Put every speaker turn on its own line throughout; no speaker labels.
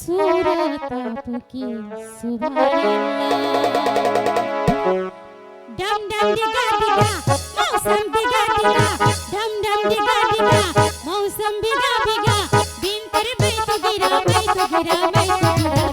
সুরাতা পুকি সুবহানাল্লাহ ডাম ডাম দিগা দিগা, মৌসম দিগা দিগা, ডাম ডাম দিগা দিগা, মৌসম দিগা দিগা, দিন তর মে তো গিরা মে তো গিরা মে তো গিরা।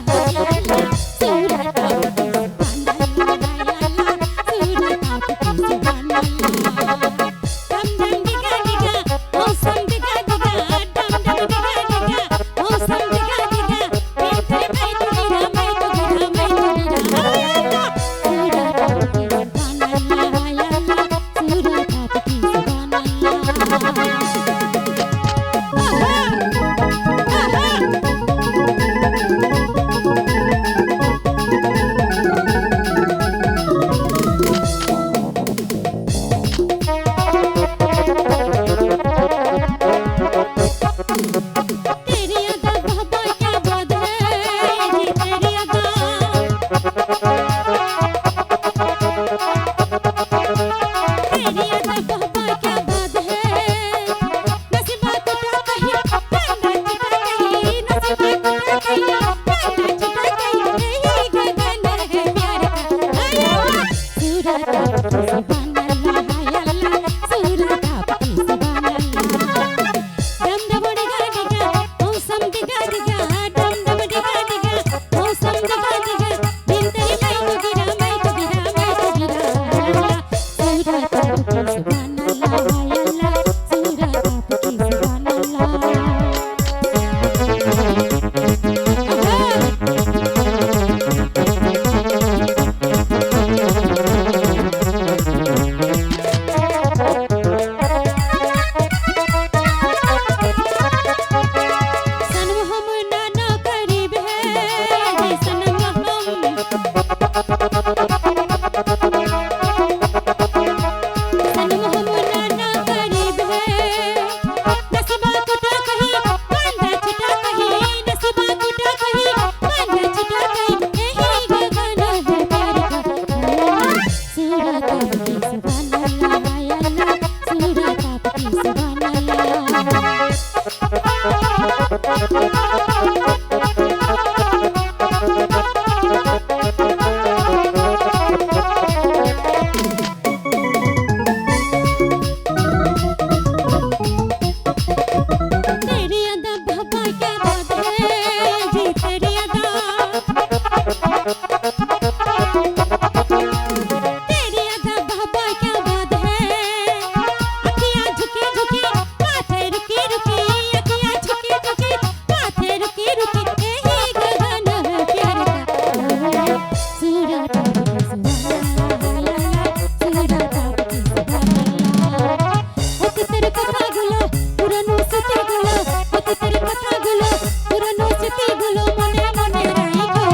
কথাগুলো অতীতের কথাগুলো, পুরনো স্মৃতিগুলো মনে মনে রাখো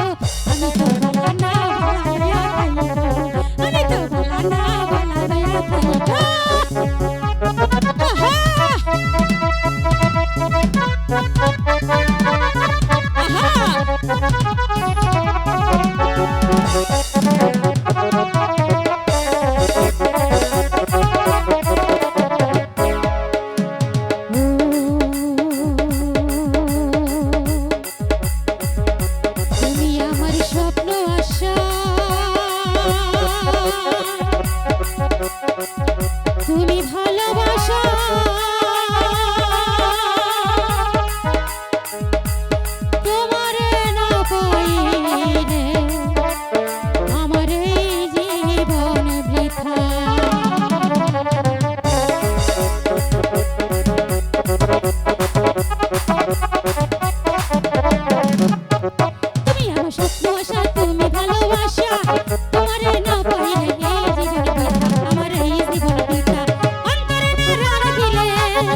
আমি তো ভালো না ভালো আমি তো ভালো না ভালো তুমি ভালোবাসা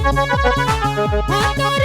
Adore